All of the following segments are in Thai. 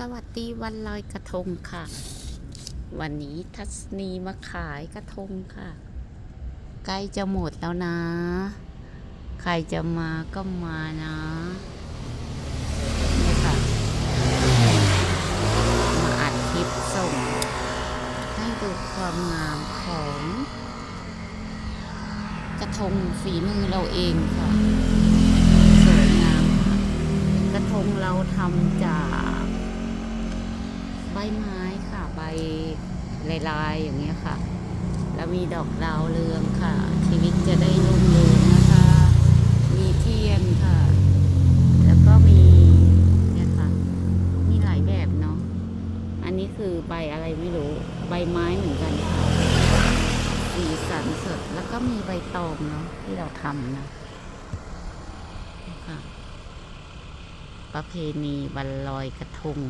สวัสดีวันลอยกระทงค่ะ วันนี้ทัศนีมาขายกระทงค่ะ ใกล้จะหมดแล้วนะ ใครจะมาก็มานะนี่ค่ะมาอัดคลิปส่ง ให้ดูความงามของ กระทงฝีมือเราเองค่ะ สวยงาม กระทงเราทำจาก ใบไม้ค่ะ ใบลายๆอย่างเงี้ยค่ะ แล้วมีดอกดาวเรืองค่ะ ชีวิตจะได้รุ่งเรืองนะคะ มีเทียนค่ะ แล้วก็มีเนี่ยค่ะ มีหลายแบบเนาะ อันนี้คือใบอะไรไม่รู้ ใบไม้เหมือนกันค่ะ สีสันสด แล้วก็มีใบตองเนาะที่เราทำนะประเพณีวันลอยกระทง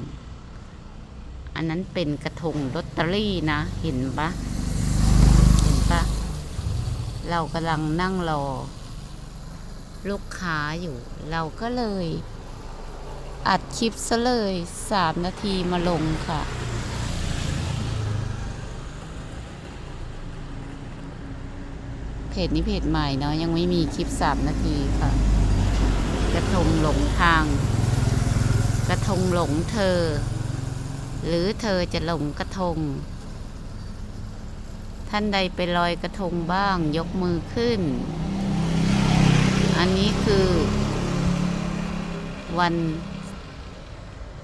อันนั้นเป็นกระทงลอตเตอรี่นะ เห็นปะเห็นปะเรากำลังนั่งรอ ลูกค้าอยู่ เราก็เลย อัดคลิปซะเลยสามนาทีมาลงค่ะเพจนี้เพจใหม่เนาะยังไม่มีคลิปสามนาทีค่ะ กระทงหลงทาง กระทงหลงเธอ หรือเธอจะหลงกระทง ท่านใดไปลอยกระทงบ้างยกมือขึ้น อันนี้คือ วัน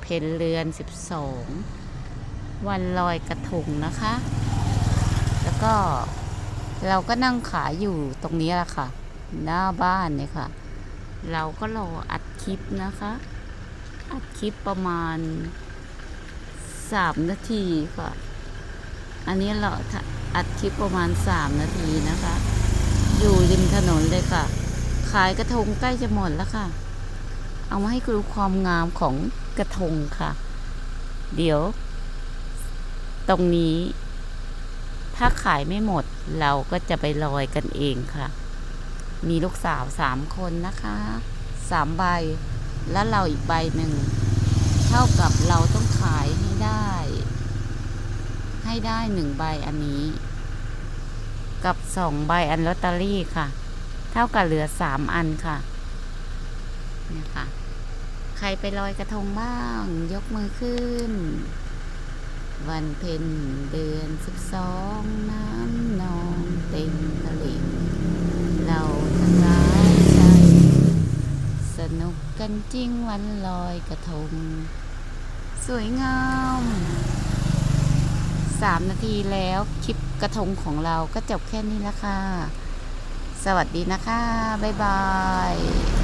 เพ็ญเรือนสิบสองวันลอยกระทงนะคะ แล้วก็เราก็นั่งขายอยู่ตรงนี้แหละค่ะ หน้าบ้านเนี่ยค่ะ เราก็รออัดคลิปนะคะ อัดคลิปประมาณ สามนาทีค่ะ อันนี้เราอัดคลิปประมาณสามนาทีนะคะ อยู่ริมถนนเลยค่ะ ขายกระทงใกล้จะหมดแล้วค่ะ เอามาให้ดูความงามของกระทงค่ะ เดี๋ยว ตรงนี้ ถ้าขายไม่หมดเราก็จะไปลอยกันเองค่ะ มีลูกสาวสามคนนะคะสามใบ แล้วเราอีกใบหนึ่งเท่ากับเราต้องขายให้ ได้ ให้ได้หนึ่งใบอันนี้ กับสองใบอันลอตเตอรี่ค่ะ เท่ากับเหลือสามอันค่ะเนี่ยค่ะ ใครไปลอยกระทงบ้าง ยกมือขึ้น วันเพ็ญเดือนสิบสองน้ำนองเต็มตลิ่งเราทั้งหลายใจสนุกกันจริงวันลอยกระทง สวยงามสามนาทีแล้วคลิปกระทงของเราก็จบแค่นี้ละค่ะ สวัสดีนะคะ บ๊ายบาย